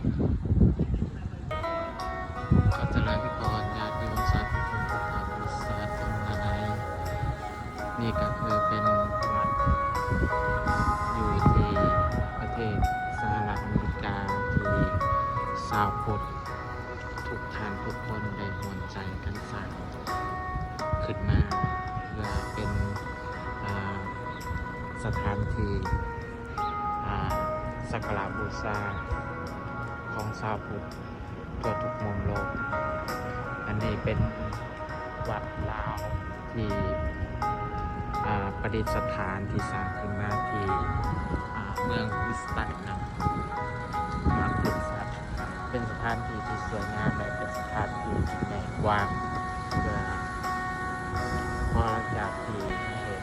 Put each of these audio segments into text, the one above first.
ขอเจริญพรญาติโยมสาธุชนทุกท่านสาธุนาไนนี่ก็คือเป็นวัดอยู่ที่ประเทศสหรัฐอเมริกาที่ชาวพุทธทุกท่านทุกคนได้หวนใจกันสร้างขึ้นมาเพื่อเป็นสถานที่สักการะบูชา ของชาวพุทธทั่วทุกมุมโลก อันนี้เป็นวัดลาวที่ประดิษฐานที่สร้างขึ้นมาที่เมืองอุสตันนะวัดอุสตันเป็นสถานที่ที่สวยงามและเป็นสถานที่ที่ใหญ่กว้างเพื่อพอหลังจากที่เห็น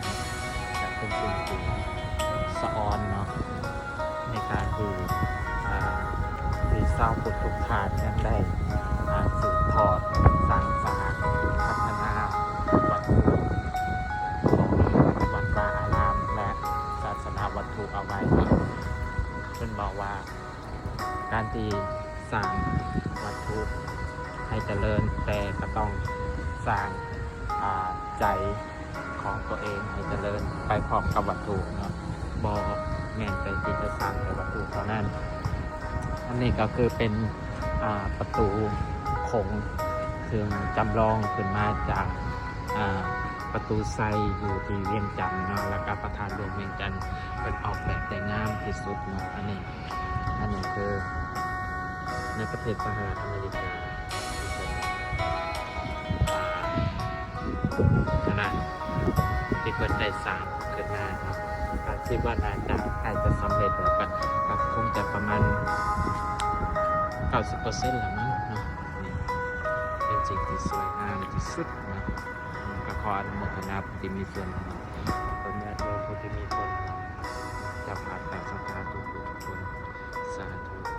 จะเป็นสิ่งที่สะออนเนาะในการที่อ่า เจ้าพุทธทุกทานนั้นได้สืบทอดสร้างสารพัฒนาวัตถุของวัดวาอารามและศาสนาวัตถุเอาไว้เป็นบอกว่า การที่สร้างวัตถุให้เจริญแต่ก็ต้องสร้างใจของตัวเองให้เจริญไปพร้อมกับวัตถุเนาะบอแม่นใจที่จะสร้างแต่วัตถุเท่านั้น อันนี้ก็คือเป็นประตูโขงซึ่งจำลองขึ้นมาจากประตูไซอยู่ที่เวียงจันทน์เนาะแล้วก็ประธานหลวงเวียงจันทน์เป็นออกแบบแต่งามที่สุดเนาะอันนี้อันนี้คือในประเทศสหรัฐอเมริกาขนาดที่เพิ่นได้สร้างขึ้นมาเนาะก็คิดว่าน่าจะใกล้จะสำเร็จแล้วก็ก็ เก้าสิบเปอร์เซ็นต์แล้วมั้งเนาะนี่เป็นสิ่งที่สวยงามที่สุดนะกระคอนโมทนาที่มีส่วนคนญาติโยมปฏิมีส่วนจะผ่านแต่สถานทุกคนสาธุ